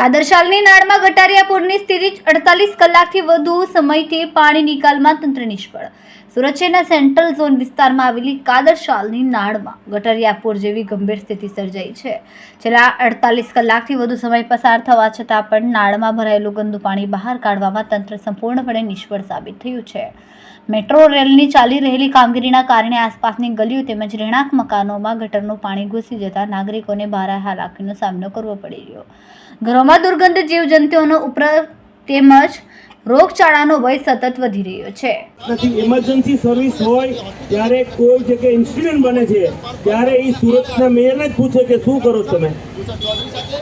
કાદરશાલની નાળમાં ગટારિયા પૂરની સ્થિતિ અડતાલીસ કલાકથી વધુ સમયથી પાણી નિકાલમાં તંત્ર નિષ્ફળ. સુરત સેન્ટ્રલ ઝોન વિસ્તારમાં આવેલી કાદરશાલની નાળમાં ગટરિયાપુર જેવી ગંભીર સ્થિતિ સર્જાઈ છે. છેલ્લા અડતાલીસ કલાકથી વધુ સમય પસાર થવા છતાં પણ નાળમાં ભરાયેલું ગંદુ પાણી બહાર કાઢવામાં તંત્ર સંપૂર્ણપણે નિષ્ફળ સાબિત થયું છે. મેટ્રો રેલની ચાલી રહેલી કામગીરીના કારણે આસપાસની ગલીઓ તેમજ રહેણાંક મકાનોમાં ગટરનું પાણી ઘૂસી જતા નાગરિકોને ભારે હાલાકીનો સામનો કરવો પડી રહ્યો. ઘરોમાં દુર્ગંધ જીવજંતુઓનો ઉપર તેમજ રોગચાળાનો ભય સતત વધી રહ્યો છે. નથી ઇમરજન્સી સર્વિસ હોય, ત્યારે કોઈ જગ્યાએ ઇન્સિડન્ટ બને છે, ત્યારે એ સુરતના મેયરને જ પૂછે કે શું કરો તમે?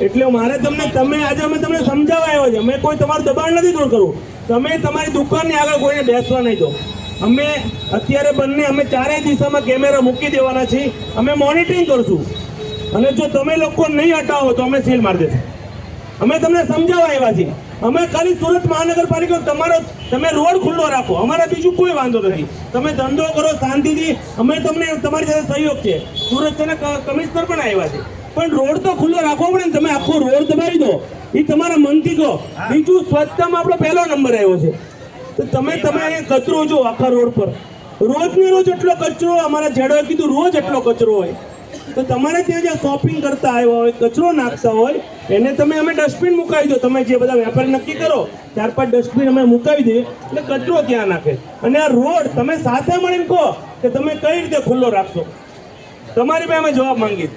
એટલે મારે તમને, તમે આજે અમે તમને સમજાવવા આવ્યો છે અમે કોઈ તમારું દબાણ નથી દૂર કરવું. તમે તમારી દુકાનની આગળ કોઈને બેસવા નહીં દો. અમે અત્યારે બંને, અમે ચારેય દિશામાં કેમેરા મૂકી દેવાના છીએ. અમે મોનિટરિંગ કરશું. અને જો તમે લોકો નહીં હટાવો તો અમે સીલ મારી દેશું. અમે તમને સમજાવવા આવ્યા છીએ. અમે ખાલી સુરત મહાનગરપાલિકા તમારો તમે રોડ ખુલ્લો રાખો. અમારે બીજું કોઈ વાંધો નથી. તમે ધંધો કરો શાંતિથી. અમે તમને તમારી સાથે સહયોગ છે. સુરત છે કમિશનર પણ આવ્યા છે. પણ રોડ તો ખુલ્લો રાખવો પડે ને તમે આખો રોડ દબાવી દો. એ તમારા મનથી કહો. બીજું સ્વચ્છતામાં આપણો પહેલો નંબર આવ્યો છે. તો તમે તમે અહીંયા કચરો જો આખા રોડ પર. રોજ ને રોજ એટલો કચરો, અમારા જેડોએ કીધું રોજ એટલો કચરો હોય. તો તમારે ત્યાં જ્યાં શોપિંગ કરતા આવ્યા હોય, કચરો નાખતા હોય એને તમે અમે ડસ્ટબિન મુકાવી દો. તમે જે બધા વેપારી નક્કી કરો ત્યાર બાદ ડસ્ટબિન અમે મુકાવી દઈએ. એટલે કચરો ત્યાં નાખે? અને આ રોડ તમે સાથે મળીને કહો કે તમે કઈ રીતે ખુલ્લો રાખશો? તમારી પાસે અમે જવાબ માંગીએ.